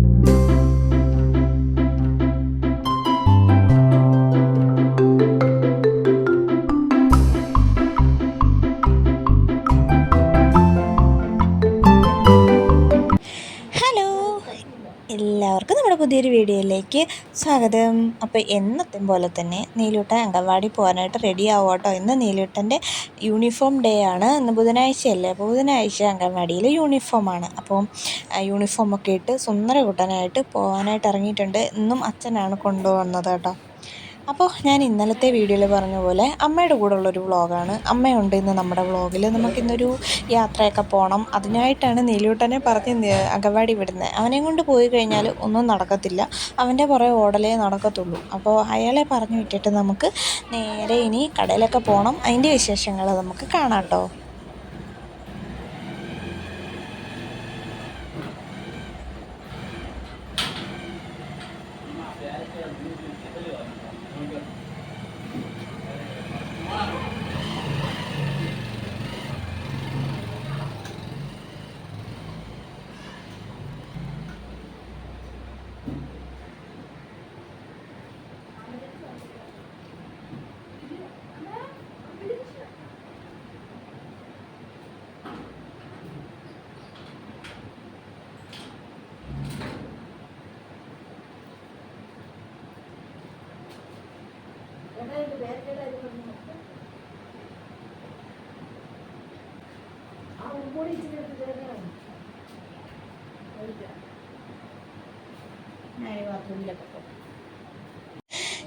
Thank you. വീഡിയോയിലേക്ക് സ്വാഗതം. അപ്പോൾ എന്നത്തെ പോലെ തന്നെ നീലൂട്ടൻ അംഗൻവാടി പോകാനായിട്ട് റെഡി ആവുക കേട്ടോ. ഇന്ന് നീലൂട്ടന്റെ യൂണിഫോം ഡേ ആണ്. ഇന്ന് ബുധനാഴ്ചയല്ലേ? അപ്പോൾ ബുധനാഴ്ച അംഗൻവാടിയിൽ യൂണിഫോമാണ് അപ്പോൾ യൂണിഫോമൊക്കെ ഇട്ട് സുന്ദര കൂട്ടാനായിട്ട് പോകാനായിട്ട് ഇറങ്ങിയിട്ടുണ്ട്. ഇന്നും അച്ഛനാണ് കൊണ്ടുവന്നത് കേട്ടോ. അപ്പോൾ ഞാൻ ഇന്നലത്തെ വീഡിയോയിൽ പറഞ്ഞ പോലെ അമ്മയുടെ കൂടെ ഉള്ളൊരു വ്ളോഗാണ്. അമ്മയുണ്ട് ഇന്ന് നമ്മുടെ വ്ളോഗിൽ നമുക്കിന്നൊരു യാത്രയൊക്കെ പോകണം അതിനായിട്ടാണ് നീലൂട്ടനെ പറഞ്ഞ് അങ്കവാടി വിടുന്നത്. അവനെ കൊണ്ട് പോയി കഴിഞ്ഞാൽ ഒന്നും നടക്കത്തില്ല. അവന്റെ പുറകെ ഓടലേ നടക്കത്തുള്ളൂ. അപ്പോൾ അയാളെ പറഞ്ഞു വിട്ടിട്ട് നമുക്ക് നേരെ ഇനി കടയിലൊക്കെ പോകണം അതിന്റെ വിശേഷങ്ങൾ നമുക്ക് കാണാം കേട്ടോ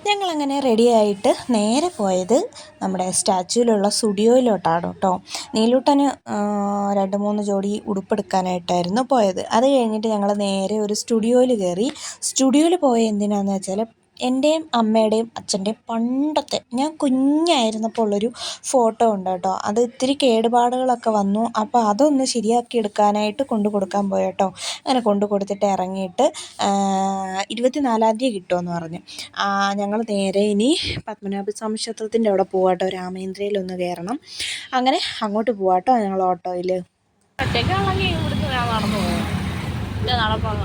ഞങ്ങളങ്ങനെ റെഡിയായിട്ട് നേരെ പോയത് നമ്മുടെ സ്റ്റാച്യൂവിലുള്ള സ്റ്റുഡിയോയിലോട്ടാണ് കേട്ടോ. നീലൂട്ടന് രണ്ട് മൂന്ന് ജോഡി ഉടുപ്പെടുക്കാനായിട്ടായിരുന്നു പോയത്. അത് കഴിഞ്ഞിട്ട് ഞങ്ങൾ നേരെ ഒരു സ്റ്റുഡിയോയിൽ കയറി. സ്റ്റുഡിയോയിൽ പോയ എന്തിനാണെന്ന് വെച്ചാൽ എന്റെയും അമ്മയുടെയും അച്ഛന്റെയും പണ്ടത്തെ ഞാൻ കുഞ്ഞായിരുന്നപ്പോൾ ഉള്ളൊരു ഫോട്ടോ ഉണ്ട് കേട്ടോ. അത് ഇത്തിരി കേടുപാടുകളൊക്കെ വന്നു. അപ്പോൾ അതൊന്ന് ശരിയാക്കി എടുക്കാനായിട്ട് കൊണ്ടു കൊടുക്കാൻ പോയ കേട്ടോ. അങ്ങനെ കൊണ്ടു കൊടുത്തിട്ട് ഇറങ്ങിയിട്ട് ഇരുപത്തിനാലാം തീയതി കിട്ടുമെന്ന് പറഞ്ഞു. ഞങ്ങൾ നേരെ ഇനി പത്മനാഭസ്വാമി ക്ഷേത്രത്തിന്റെ അവിടെ പോവാട്ടോ രാമേന്ദ്രയിലൊന്ന് കയറണം. അങ്ങനെ അങ്ങോട്ട് പോവാട്ടോ ഞങ്ങൾ ഓട്ടോയിൽ ഒറ്റയ്ക്കാണെങ്കിൽ ഇവിടുന്ന് ഞാൻ നടന്നു പോകും നടപ്പാൻ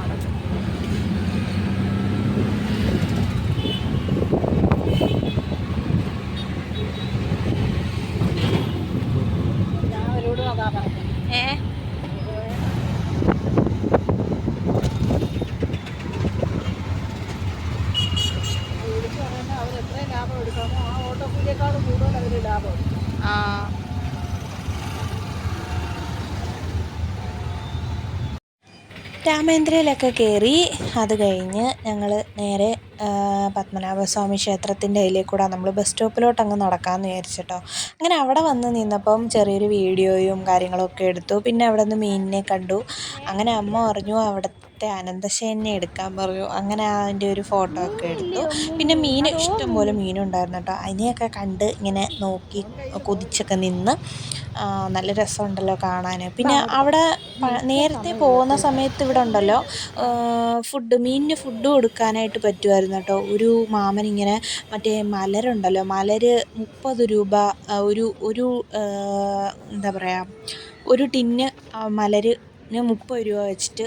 രാമേന്ദ്രയിലൊക്കെ കയറി അത് കഴിഞ്ഞ് ഞങ്ങൾ നേരെ പത്മനാഭസ്വാമി ക്ഷേത്രത്തിന്റെ അതിലേക്കൂടെ നമ്മൾ ബസ് സ്റ്റോപ്പിലോട്ട് അങ്ങ് നടക്കാമെന്ന് വിചാരിച്ചിട്ടോ. അങ്ങനെ അവിടെ വന്ന് നിന്നപ്പം ചെറിയൊരു വീഡിയോയും കാര്യങ്ങളൊക്കെ എടുത്തു. പിന്നെ അവിടെ നിന്ന് മീനിനെ കണ്ടു. അങ്ങനെ അമ്മ പറഞ്ഞു അവിടുത്തെ അനന്തശയനെ എടുക്കാൻ പറഞ്ഞു. അങ്ങനെ അതിന്റെ ഒരു ഫോട്ടോ ഒക്കെ എടുത്തു. പിന്നെ മീൻ ഇഷ്ടംപോലെ മീനുണ്ടായിരുന്നു കേട്ടോ. അതിനെയൊക്കെ കണ്ട് ഇങ്ങനെ നോക്കി കൊതിച്ചൊക്കെ നിന്ന് നല്ല രസമുണ്ടല്ലോ കാണാൻ പിന്നെ അവിടെ നേരത്തെ പോകുന്ന സമയത്ത് ഇവിടെ ഉണ്ടല്ലോ ഫുഡ് മീനിന് ഫുഡ് കൊടുക്കാനായിട്ട് പറ്റുമായിരുന്നു കേട്ടോ. ഒരു മാമൻ ഇങ്ങനെ മറ്റേ മലരുണ്ടല്ലോ മലർ മുപ്പത് രൂപ ഒരു ഒരു എന്താ പറയുക ഒരു ടിന്ന് മലർ ന് മുപ്പത് രൂപ വെച്ചിട്ട്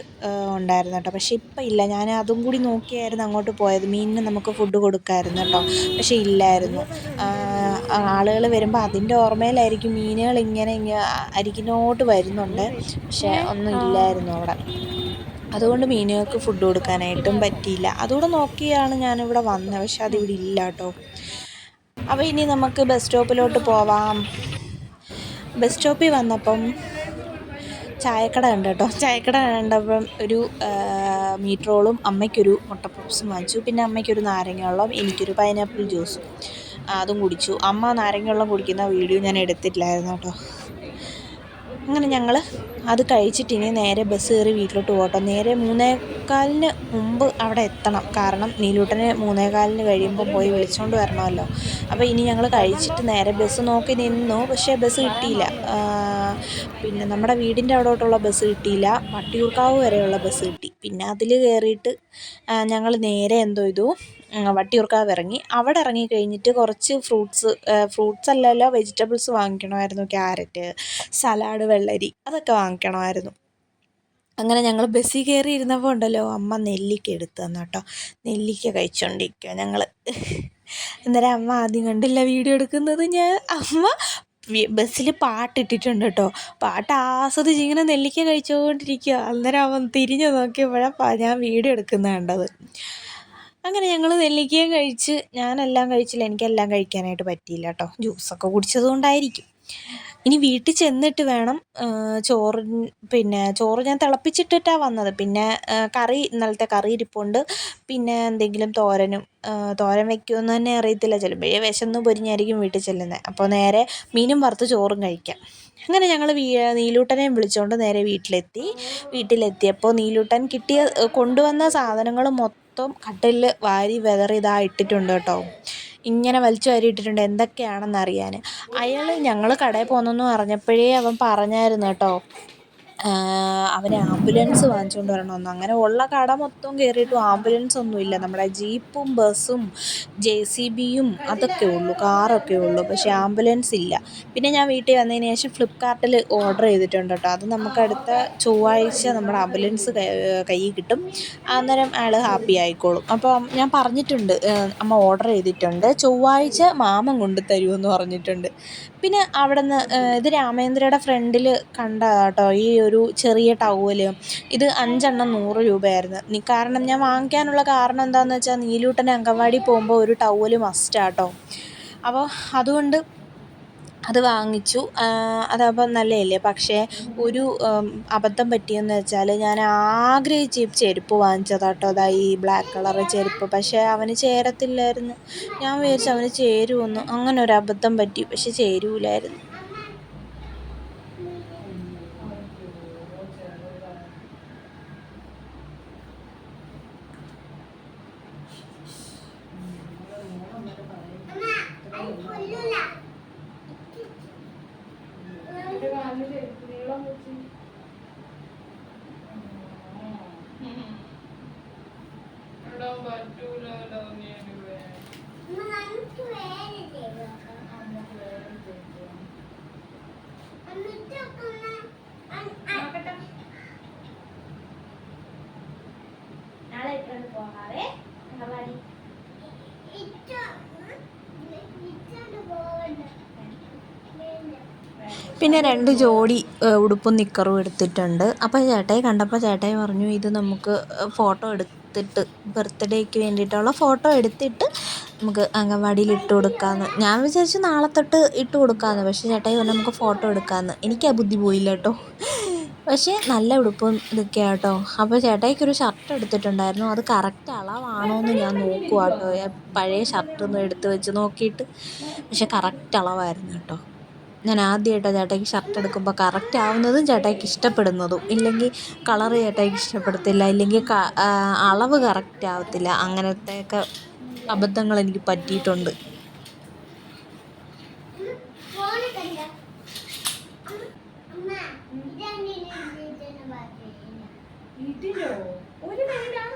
ഉണ്ടായിരുന്നു കേട്ടോ. പക്ഷേ ഇപ്പം ഇല്ല. ഞാൻ അതും കൂടി നോക്കിയായിരുന്നു അങ്ങോട്ട് പോയത്. മീനിന് നമുക്ക് ഫുഡ് കൊടുക്കാമായിരുന്നു കേട്ടോ. പക്ഷേ ഇല്ലായിരുന്നു. ആളുകൾ വരുമ്പോൾ അതിന്റെ ഓർമ്മയിലായിരിക്കും മീനുകൾ ഇങ്ങനെ അരികിനോട്ട് വരുന്നുണ്ട്. പക്ഷേ ഒന്നും ഇല്ലായിരുന്നു അവിടെ. അതുകൊണ്ട് മീനുകൾക്ക് ഫുഡ് കൊടുക്കാനായിട്ടും പറ്റിയില്ല. അതുകൂടെ നോക്കിയാണ് ഞാനിവിടെ വന്നത്. പക്ഷെ അതിവിടെ ഇല്ല കേട്ടോ. അപ്പോൾ ഇനി നമുക്ക് ബസ് സ്റ്റോപ്പിലോട്ട് പോവാം. ബസ് സ്റ്റോപ്പിൽ വന്നപ്പം ചായക്കട കണ്ടു കേട്ടോ. ചായക്കട കണ്ടപ്പം ഒരു മീറ്റ് റോളും അമ്മയ്ക്കൊരു മുട്ട വാങ്ങിച്ചു. പിന്നെ അമ്മയ്ക്കൊരു നാരങ്ങ വെള്ളം എനിക്കൊരു പൈനാപ്പിൾ ജ്യൂസും അതും കുടിച്ചു. അമ്മ നാരങ്ങ വെള്ളം കുടിക്കുന്ന വീഡിയോ ഞാൻ എടുത്തിട്ടില്ലായിരുന്നു കേട്ടോ. അങ്ങനെ ഞങ്ങൾ അത് കഴിച്ചിട്ട് ഇനി നേരെ ബസ് കയറി വീട്ടിലോട്ട് പോകട്ടോ. നേരെ മൂന്നേകാലിന് മുമ്പ് അവിടെ എത്തണം. കാരണം നീലൂട്ടനെ മൂന്നേകാലിന് കഴിയുമ്പോൾ പോയി വിളിച്ചുകൊണ്ട് വരണമല്ലോ. അപ്പോൾ ഇനി ഞങ്ങൾ കഴിച്ചിട്ട് നേരെ ബസ് നോക്കി നിന്നു. പക്ഷേ ബസ് കിട്ടിയില്ല. പിന്നെ നമ്മുടെ വീടിന്റെ അവിടോട്ടുള്ള ബസ് കിട്ടിയില്ല. വട്ടിയൂർക്കാവ് വരെയുള്ള ബസ് കിട്ടി. പിന്നെ അതിൽ കയറിയിട്ട് ഞങ്ങൾ നേരെ എന്തോ ചെയ്തു? വട്ടിയൂർക്കാവ് ഇറങ്ങി. അവിടെ ഇറങ്ങി കഴിഞ്ഞിട്ട് കുറച്ച് ഫ്രൂട്ട്സ് ഫ്രൂട്ട്സ് അല്ലല്ലോ വെജിറ്റബിൾസ് വാങ്ങിക്കണമായിരുന്നു ക്യാരറ്റ് സലാഡ് വെള്ളരി അതൊക്കെ വാങ്ങിക്കണമായിരുന്നു. അങ്ങനെ ഞങ്ങൾ ബസ്സിൽ കയറി ഇരുന്നപ്പോൾ ഉണ്ടല്ലോ അമ്മ നെല്ലിക്ക എടുത്തു തന്നു കേട്ടോ. നെല്ലിക്ക കഴിച്ചുകൊണ്ടിരിക്കുക ഞങ്ങൾ അന്നേരം അമ്മ ആദ്യം കണ്ടില്ല വീഡിയോ എടുക്കുന്നത് ഞാൻ. അമ്മ ബസ്സിൽ പാട്ടിട്ടിട്ടുണ്ട് കേട്ടോ. പാട്ട് ആസ്വദിച്ച് ഇങ്ങനെ നെല്ലിക്ക കഴിച്ചുകൊണ്ടിരിക്കുക അന്നേരം അവൻ തിരിഞ്ഞു നോക്കിയപ്പോഴാണ് ഞാൻ വീഡിയോ എടുക്കുന്നത് കണ്ടത്. അങ്ങനെ ഞങ്ങൾ നെല്ലിക്കയും കഴിച്ച് ഞാനെല്ലാം കഴിച്ചില്ല. എനിക്കെല്ലാം കഴിക്കാനായിട്ട് പറ്റിയില്ല കേട്ടോ. ജ്യൂസൊക്കെ കുടിച്ചത് കൊണ്ടായിരിക്കും ഇനി വീട്ടിൽ ചെന്നിട്ട് വേണം ചോറ് പിന്നെ ചോറ് ഞാൻ തിളപ്പിച്ചിട്ടിട്ടാണ് വന്നത്. പിന്നെ കറി ഇന്നലത്തെ കറി ഇരിപ്പുണ്ട്. പിന്നെ എന്തെങ്കിലും തോരനും തോരൻ വെക്കുമെന്ന് തന്നെ അറിയത്തില്ല. ചിലപ്പോഴേ വിശന്ന് പൊരിഞ്ഞായിരിക്കും വീട്ടിൽ ചെല്ലുന്നത് അപ്പോൾ നേരെ മീനും വറുത്ത് ചോറും കഴിക്കാം. അങ്ങനെ ഞങ്ങൾ വീ നീലൂട്ടനെയും വിളിച്ചുകൊണ്ട് നേരെ വീട്ടിലെത്തി. വീട്ടിലെത്തിയപ്പോൾ നീലൂട്ടൻ കിട്ടിയ കൊണ്ടുവന്ന സാധനങ്ങൾ മൊത്തം കട്ടിലിൽ വാരി വിതറി ഇതാ ഇട്ടിട്ടുണ്ട് കേട്ടോ. ഇങ്ങനെ വലിച്ചു വാരി ഇട്ടിട്ടുണ്ട്. എന്തൊക്കെയാണെന്ന് അറിയാൻ അയാൾ ഞങ്ങൾ കടയിൽ പോകുന്നെന്ന് പറഞ്ഞപ്പോഴേ അവൻ പറഞ്ഞായിരുന്നു കേട്ടോ. അവന് ആംബുലൻസ് വാങ്ങിച്ചുകൊണ്ട് വരണമെന്ന്. അങ്ങനെ ഉള്ള കട മൊത്തം കയറിയിട്ടും ആംബുലൻസ് ഒന്നുമില്ല നമ്മുടെ ജീപ്പും ബസ്സും ജെ സി ബിയും അതൊക്കെ ഉള്ളൂ കാറൊക്കെ ഉള്ളൂ. പക്ഷേ ആംബുലൻസ് ഇല്ല. പിന്നെ ഞാൻ വീട്ടിൽ വന്നതിന് ശേഷം ഫ്ലിപ്പ്കാർട്ടിൽ ഓർഡർ ചെയ്തിട്ടുണ്ട് കേട്ടോ. അത് നമുക്ക് അടുത്ത ചൊവ്വാഴ്ച നമ്മുടെ ആംബുലൻസ് കയ്യിൽ കിട്ടും. അന്നേരം അയാൾ ഹാപ്പി ആയിക്കോളും. അപ്പോൾ ഞാൻ പറഞ്ഞിട്ടുണ്ട് അമ്മ ഓർഡർ ചെയ്തിട്ടുണ്ട്. ചൊവ്വാഴ്ച മാമൻ കൊണ്ടുതരുമെന്ന് പറഞ്ഞിട്ടുണ്ട്. പിന്നെ അവിടെ നിന്ന് ഇത് രാമേന്ദ്രയുടെ ഫ്രണ്ടിൽ കണ്ടതാണ് കേട്ടോ ഈ ഒരു ചെറിയ ടവൽ ഇത് അഞ്ചെണ്ണം നൂറ് രൂപയായിരുന്നു. നീ കാരണം ഞാൻ വാങ്ങിക്കാനുള്ള കാരണം എന്താണെന്ന് വെച്ചാൽ നീലൂട്ടൻ അങ്കവാടി പോകുമ്പോൾ ഒരു ടവൽ മസ്റ്റാട്ടോ അപ്പോൾ അതുകൊണ്ട് അത് വാങ്ങിച്ചു. അതാകുമ്പോൾ നല്ലതല്ലേ? പക്ഷേ ഒരു അബദ്ധം പറ്റിയെന്ന് വെച്ചാൽ ഞാൻ ആഗ്രഹിച്ച് ചെരുപ്പ് വാങ്ങിച്ചതാണ് കേട്ടോ അതാ ഈ ബ്ലാക്ക് കളർ ചെരുപ്പ്. പക്ഷേ അവന് ചേരത്തില്ലായിരുന്നു. ഞാൻ വിചാരിച്ചു അവന് ചേരുമെന്ന് അങ്ങനെ ഒരു അബദ്ധം പറ്റി. പക്ഷേ ചേരൂലായിരുന്നു. നാളെ പോകാറ് അംഗൻവാടി പിന്നെ രണ്ട് ജോഡി ഉടുപ്പും നിക്കറും എടുത്തിട്ടുണ്ട്. അപ്പോൾ ചേട്ടായി കണ്ടപ്പോൾ ചേട്ടായി പറഞ്ഞു ഇത് നമുക്ക് ഫോട്ടോ എടുത്തിട്ട് ബർത്ത്ഡേക്ക് വേണ്ടിയിട്ടുള്ള ഫോട്ടോ എടുത്തിട്ട് നമുക്ക് അംഗൻവാടിയിൽ ഇട്ട് കൊടുക്കാമെന്ന് ഞാൻ വിചാരിച്ചു നാളെ തൊട്ട് ഇട്ട് കൊടുക്കാമെന്ന് പക്ഷേ ചേട്ടായി പറഞ്ഞു നമുക്ക് ഫോട്ടോ എടുക്കാമെന്ന് എനിക്ക് ആ ബുദ്ധി പോയില്ല കേട്ടോ. പക്ഷേ നല്ല ഉടുപ്പും ഇതൊക്കെയാണ് കേട്ടോ. അപ്പോൾ ചേട്ടായിക്കൊരു ഷർട്ട് എടുത്തിട്ടുണ്ടായിരുന്നു. അത് കറക്റ്റ് അളവാണോ എന്ന് ഞാൻ നോക്കുവാട്ടോ പഴയ ഷർട്ടൊന്നും എടുത്ത് വെച്ച് നോക്കിയിട്ട്. പക്ഷേ കറക്റ്റ് അളവായിരുന്നു കേട്ടോ. ഞാൻ ആദ്യമായിട്ടാണ് ചേട്ടായിക്ക് ഷർട്ട് എടുക്കുമ്പോൾ കറക്റ്റ് ആവുന്നതും ചേട്ടായിക്ക് ഇഷ്ടപ്പെടുന്നതും. ഇല്ലെങ്കിൽ കളർ ചേട്ടായിക്ക് ഇഷ്ടപ്പെടത്തില്ല ഇല്ലെങ്കിൽ അളവ് കറക്റ്റ് ആവത്തില്ല. അങ്ങനത്തെയൊക്കെ അബദ്ധങ്ങൾ എനിക്ക് പറ്റിയിട്ടുണ്ട്. ഒരു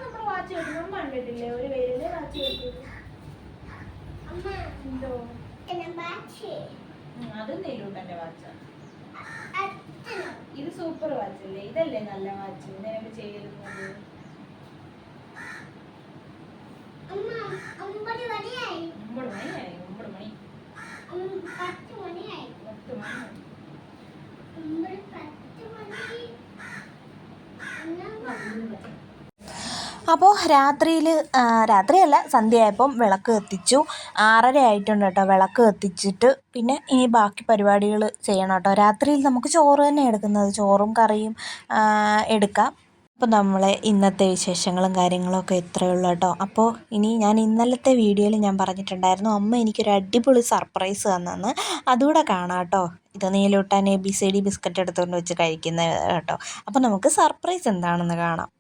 നമ്മൾ വാച്ച് വെക്കുന്നത് കണ്ടിട്ടില്ലേ? ഒരു വാച്ച് വെക്കുന്നത് എന്തോ? അത് നെല്ലൂട്ടന്റെ വാച്ചാ. ഇത് സൂപ്പർ വാച്ച് അല്ലേ? ഇതല്ലേ നല്ല വാച്ച് നിനക്ക് ചേരുന്നത് ഒമ്പത് മണിയായി? അപ്പോൾ രാത്രിയിൽ രാത്രിയല്ല സന്ധ്യയായപ്പം വിളക്ക് കത്തിച്ചു. ആറര ആയിട്ടുണ്ട് കേട്ടോ വിളക്ക് കത്തിച്ചിട്ട്. പിന്നെ ഇനി ബാക്കി പരിപാടികൾ ചെയ്യണം കേട്ടോ. രാത്രിയിൽ നമുക്ക് ചോറ് തന്നെ എടുക്കുന്നത്. ചോറും കറിയും എടുക്കാം. അപ്പോൾ നമ്മളെ ഇന്നത്തെ വിശേഷങ്ങളും കാര്യങ്ങളൊക്കെ ഇത്രയേ ഉള്ളൂ കേട്ടോ. അപ്പോൾ ഇനി ഞാൻ ഇന്നലത്തെ വീഡിയോയിൽ ഞാൻ പറഞ്ഞിട്ടുണ്ടായിരുന്നു അമ്മ എനിക്കൊരു അടിപൊളി സർപ്രൈസ് തന്നെന്ന്. അതുകൂടെ കാണാം കേട്ടോ. ഇത് നീലൂട്ടാൻ A B C D biscuit എടുത്തുകൊണ്ട് വെച്ച് കഴിക്കുന്ന കേട്ടോ. അപ്പോൾ നമുക്ക് സർപ്രൈസ് എന്താണെന്ന് കാണാം.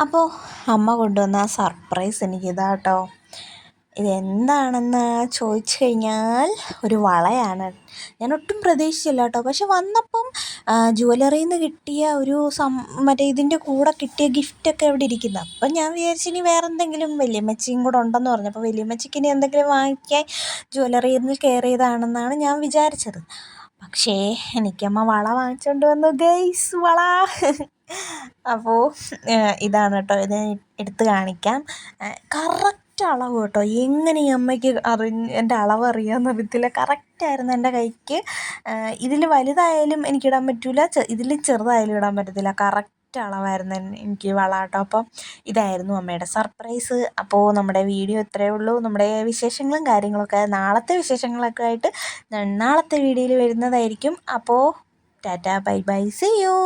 അപ്പോൾ അമ്മ കൊണ്ടുവന്ന ആ സർപ്രൈസ് എനിക്കിതാ കേട്ടോ ഇതെന്താണെന്ന് ചോദിച്ചു കഴിഞ്ഞാൽ ഒരു വളയാണ്. ഞാൻ ഒട്ടും പ്രതീക്ഷിച്ചില്ല കേട്ടോ പക്ഷെ വന്നപ്പം ജുവലറിയിൽ നിന്ന് കിട്ടിയ ഒരു സം മറ്റേ ഇതിന്റെ കൂടെ കിട്ടിയ ഗിഫ്റ്റൊക്കെ ഇവിടെ ഇരിക്കുന്നത് അപ്പം ഞാൻ വിചാരിച്ചു ഇനി വേറെ എന്തെങ്കിലും വലിയമ്മച്ചിയും കൂടെ ഉണ്ടെന്ന് പറഞ്ഞപ്പോൾ വലിയമ്മച്ചിക്ക് ഇനി എന്തെങ്കിലും വാങ്ങിക്കാൻ ജുവലറിയിൽ നിന്ന് കയറിയതാണെന്നാണ് ഞാൻ വിചാരിച്ചത്. പക്ഷേ എനിക്കമ്മ വള വാങ്ങിച്ചുകൊണ്ട് വന്നു. ഗൈസ് വള. അപ്പോൾ ഇതാണ് കേട്ടോ. ഇത് എടുത്ത് കാണിക്കാം. കറക്റ്റ് അളവ് കേട്ടോ. എങ്ങനെ ഈ അമ്മയ്ക്ക് അറിഞ്ഞ് എന്റെ അളവ് അറിയാമെന്ന് അറിയത്തില്ല കറക്റ്റായിരുന്നു എന്റെ കൈക്ക്. ഇതിൽ വലുതായാലും എനിക്ക് ഇടാൻ പറ്റില്ല ഇതിൽ ചെറുതായാലും ഇടാൻ പറ്റത്തില്ല. കറക്റ്റ് അളവായിരുന്നു എനിക്ക് വള കേട്ടോ. അപ്പം ഇതായിരുന്നു അമ്മയുടെ സർപ്രൈസ് അപ്പോൾ നമ്മുടെ വീഡിയോ ഇത്രയേ ഉള്ളൂ. നമ്മുടെ വിശേഷങ്ങളും കാര്യങ്ങളൊക്കെ നാളത്തെ വിശേഷങ്ങളൊക്കെ ആയിട്ട് നാളത്തെ വീഡിയോയിൽ വരുന്നതായിരിക്കും. അപ്പോൾ tata bye bye. See you